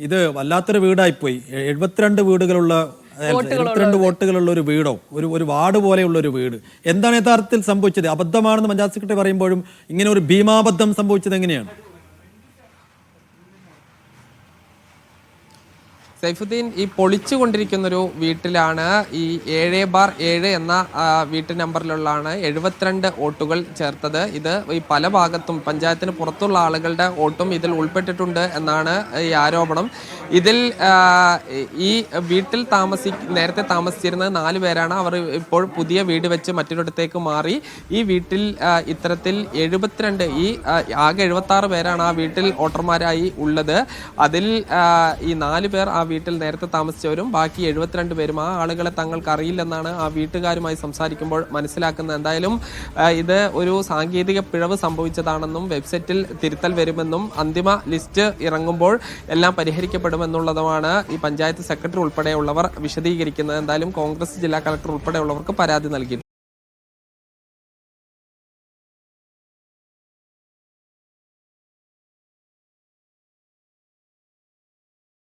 ഇത് വല്ലാത്തൊരു വീടായിപ്പോയി. പോയി എഴുപത്തിരണ്ട് വീടുകളുള്ള എഴുപത്തിരണ്ട് വോട്ടുകളുള്ള ഒരു വീടോ ഒരു ഒരു വാർഡ് പോലെയുള്ള ഒരു വീട്. എന്താണ് യഥാർത്ഥത്തിൽ സംഭവിച്ചത്? അബദ്ധമാണെന്ന് പഞ്ചായത്ത് സെക്രട്ടറി പറയുമ്പോഴും ഇങ്ങനെ ഒരു ഭീമാബദ്ധം സംഭവിച്ചത് എങ്ങനെയാണ്? സൈഫുദ്ദീൻ ഈ പൊളിച്ചു കൊണ്ടിരിക്കുന്നൊരു വീട്ടിലാണ് ഈ ഏഴ് ബാർ ഏഴ് എന്ന വീട്ടു നമ്പറിലുള്ളതാണ് എഴുപത്തിരണ്ട് വോട്ടുകൾ ചേർത്തത്. ഇത് ഈ പല ഭാഗത്തും പഞ്ചായത്തിന് പുറത്തുള്ള ആളുകളുടെ വോട്ടും ഇതിൽ ഉൾപ്പെട്ടിട്ടുണ്ട് എന്നാണ് ഈ ആരോപണം. ഇതിൽ ഈ വീട്ടിൽ താമസി നേരത്തെ താമസിച്ചിരുന്നത് നാല് പേരാണ്. അവർ ഇപ്പോൾ പുതിയ വീട് വെച്ച് മറ്റൊരിടത്തേക്ക് മാറി. ഈ വീട്ടിൽ ഇത്തരത്തിൽ എഴുപത്തിരണ്ട് ഈ ആകെ എഴുപത്തി ആറ് പേരാണ് ആ വീട്ടിൽ വോട്ടർമാരായി ഉള്ളത്. അതിൽ ഈ നാല് പേർ ആ വീട്ടിൽ നേരത്തെ താമസിച്ചവരും ബാക്കി എഴുപത്തിരണ്ട് പേരും. ആ ആളുകളെ തങ്ങൾക്ക് അറിയില്ലെന്നാണ് ആ വീട്ടുകാരുമായി സംസാരിക്കുമ്പോൾ മനസ്സിലാക്കുന്നത്. എന്തായാലും ഇത് ഒരു സാങ്കേതിക പിഴവ് സംഭവിച്ചതാണെന്നും വെബ്സൈറ്റിൽ തിരുത്തൽ വരുമെന്നും അന്തിമ ലിസ്റ്റ് ഇറങ്ങുമ്പോൾ എല്ലാം പരിഹരിക്കപ്പെടുമെന്നുള്ളതുമാണ് ഈ പഞ്ചായത്ത് സെക്രട്ടറി ഉൾപ്പെടെയുള്ളവർ വിശദീകരിക്കുന്നത്. എന്തായാലും കോൺഗ്രസ് ജില്ലാ കളക്ടർ ഉൾപ്പെടെയുള്ളവർക്ക് പരാതി നൽകി